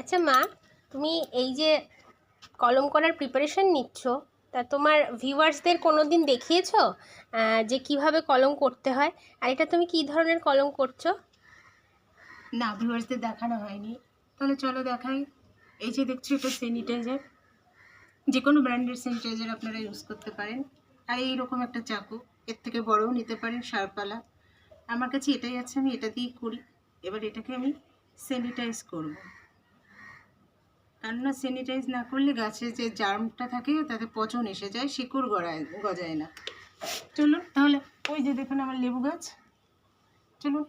আচ্ছা মা, তুমি এই যে কলম করার প্রিপারেশন নিচ্ছ, তা তোমার ভিউয়ার্সদের কোনো দিন দেখিয়েছো যে কীভাবে কলম করতে হয়? আর এটা তুমি কী ধরনের কলম করছ? না ভিউয়ার্সদের দেখানো হয়নি। তাহলে চলো দেখাই। এই যে দেখছ, এটা স্যানিটাইজার যে কোনো ব্র্যান্ডের স্যানিটাইজার আপনারা ইউজ করতে পারেন। আর এইরকম একটা চাকু, এর থেকে বড়ও নিতে পারেন শার্পালা আমার কাছে এটাই আছে, আমি এটা দিয়েই করি। এবার এটাকে আমি স্যানিটাইজ করব। কেননা স্যানিটাইজ না করলে গাছে যে জার্মটা থাকে, তাতে পচন এসে যায়, শিকড় গড়ায়, গজায় না। চলুন, তাহলে ওই যে দেখুন আমার লেবু গাছ। চলুন।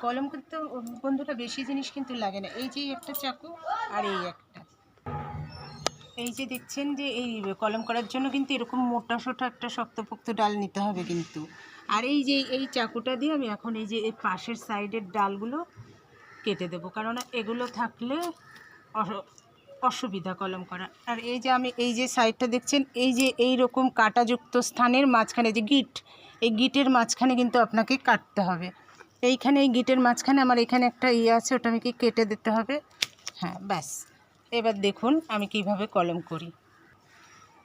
কলম করতে বন্ধুটা বেশি জিনিস কিন্তু লাগে না। এই যে একটা চাকু আর এই একটা। এই যে দেখছেন যে এই কলম করার জন্য কিন্তু এরকম মোটা সোটা একটা শক্তপোক্ত ডাল নিতে হবে কিন্তু। আর এই যে এই চাকুটা দিয়ে আমি এখন এই যে এই পাশের সাইডের ডালগুলো কেটে দেবো কারণ এগুলো থাকলে অস- অসুবিধা কলম করা। আর এই যে আমি, এই যে সাইডটা দেখছেন, এই যে এই রকম কাঁটাযুক্ত স্থানের মাঝখানে যে গিট, এই গিটের মাঝখানে কিন্তু আপনাকে কাটতে হবে। এইখানে এই গিটের মাঝখানে আমার এখানে একটা ইয়ে আছে, ওটা আমি কি কেটে দিতে হবে। হ্যাঁ ব্যাস। এবার দেখুন আমি কীভাবে কলম করি।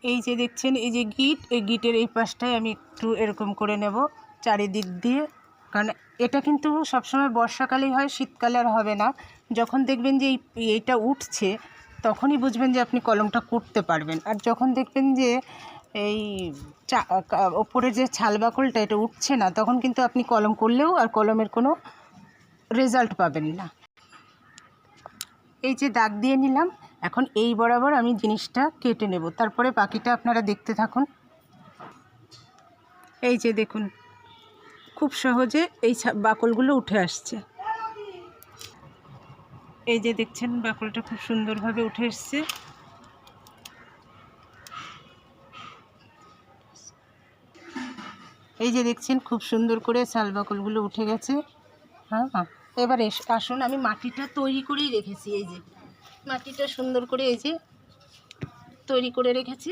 এই যে দেখছেন, এই যে গিট, এই গিটের এই পাশটায় আমি একটু এরকম করে নেব, চারিদিক দিয়ে। কারণ এটা কিন্তু সবসময় বর্ষাকালেই হয়, শীতকালে আর হবে না। যখন দেখবেন যে এই, এইটা উঠছে, তখনই বুঝবেন যে আপনি কলমটা করতে পারবেন। আর যখন দেখবেন যে এই চা ওপরে যে ছাল বাকলটা এটা উঠছে না, তখন কিন্তু আপনি কলম করলেও আর কলমের কোনো রেজাল্ট পাবেন না। এই যে দাগ দিয়ে নিলাম, এখন এই বরাবর আমি জিনিসটা কেটে নেব। তারপরে বাকিটা আপনারা দেখতে থাকুন। এই যে দেখুন খুব সহজে এই বাকলগুলো উঠে আসছে। এই যে দেখছেন, বাকলটা খুব সুন্দরভাবে উঠে এসছে। এই যে দেখছেন, খুব সুন্দর করে শাল বাকলগুলো উঠে গেছে। হ্যাঁ হ্যাঁ। এবার এস আসুন, আমি মাটিটা তৈরি করেই রেখেছি, এই যে। মাটিটা সুন্দর করে এই যে তৈরি করে রেখেছি।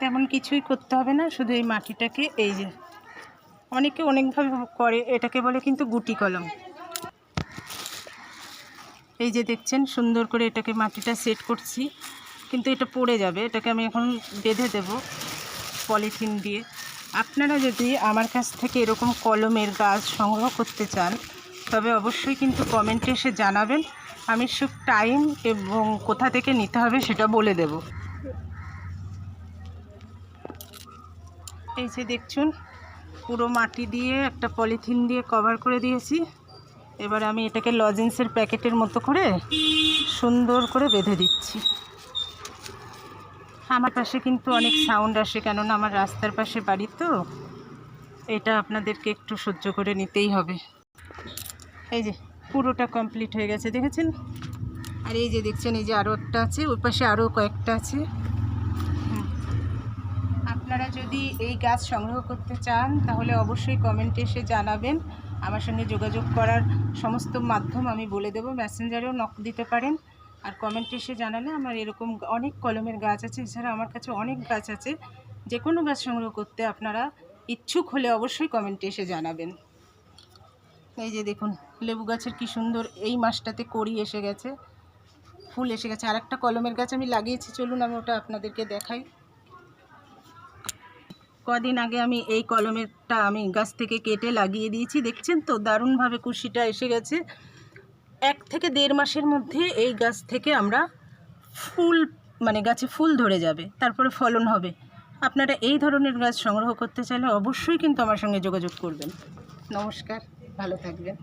তেমন কিছুই করতে হবে না, শুধু এই মাটিটাকে, এই যে, অনেকে অনেকভাবে করে, এটাকে বলে কিন্তু গুটি কলম। এই যে দেখছেন, সুন্দর করে এটাকে মাটিটা সেট করছি, কিন্তু এটা পড়ে যাবে, এটাকে আমি এখন বেঁধে দেব পলিথিন দিয়ে। আপনারা যদি আমার কাছ থেকে এরকম কলমের গাছ সংগ্রহ করতে চান, তবে অবশ্যই কিন্তু কমেন্টে এসে জানাবেন, আমি সব টাইম এবং কোথা থেকে নিতে হবে সেটা বলে দেব। এই যে দেখছুন পুরো মাটি দিয়ে একটা পলিথিন দিয়ে কভার করে দিয়েছি। এবার আমি এটাকে লজেন্সের প্যাকেটের মতো করে সুন্দর করে বেঁধে দিচ্ছি। আমার পাশে কিন্তু অনেক সাউন্ড আসে, কেননা আমার রাস্তার পাশে বাড়ি তো। এটা আপনাদেরকে একটু সহ্য করে নিতেই হবে। এই যে, পুরোটা কমপ্লিট হয়ে গেছে, দেখেছেন? আর এই যে দেখছেন, এই যে আরও একটা আছে, ওই পাশে আরও কয়েকটা আছে। যদি এই গাছ সংগ্রহ করতে চান, তাহলে অবশ্যই কমেন্টে এসে জানাবেন। আমার সঙ্গে যোগাযোগ করার সমস্ত মাধ্যম আমি বলে দেবো। মেসেঞ্জারেও নক দিতে পারেন। আর কমেন্টে এসে জানালে আমার এরকম অনেক কলমের গাছ আছে। এছাড়া আমার কাছে অনেক গাছ আছে। যে কোনো গাছ সংগ্রহ করতে আপনারা ইচ্ছুক হলে অবশ্যই কমেন্টে এসে জানাবেন। এই যে দেখুন, লেবু গাছের কি সুন্দর এই মাসটাতে কড়ি এসে গেছে। ফুল এসে গেছে। আর একটা কলমের গাছ আমি লাগিয়েছি। চলুন আমি ওটা আপনাদেরকে দেখাই। কদিন আগে আমি এই কলমেরটা আমি গাছ থেকে কেটে লাগিয়ে দিয়েছি, দেখছেন তো? দারুণভাবে কুশিটা এসে গেছে। এক থেকে দেড় মাসের মধ্যে এই গাছ থেকে আমরা ফুল মানে গাছে ফুল ধরে যাবে, তারপরে ফলন হবে। আপনারা এই ধরনের গাছ সংগ্রহ করতে চাইলে অবশ্যই কিন্তু আমার সঙ্গে যোগাযোগ করবেন। নমস্কার, ভালো থাকবেন।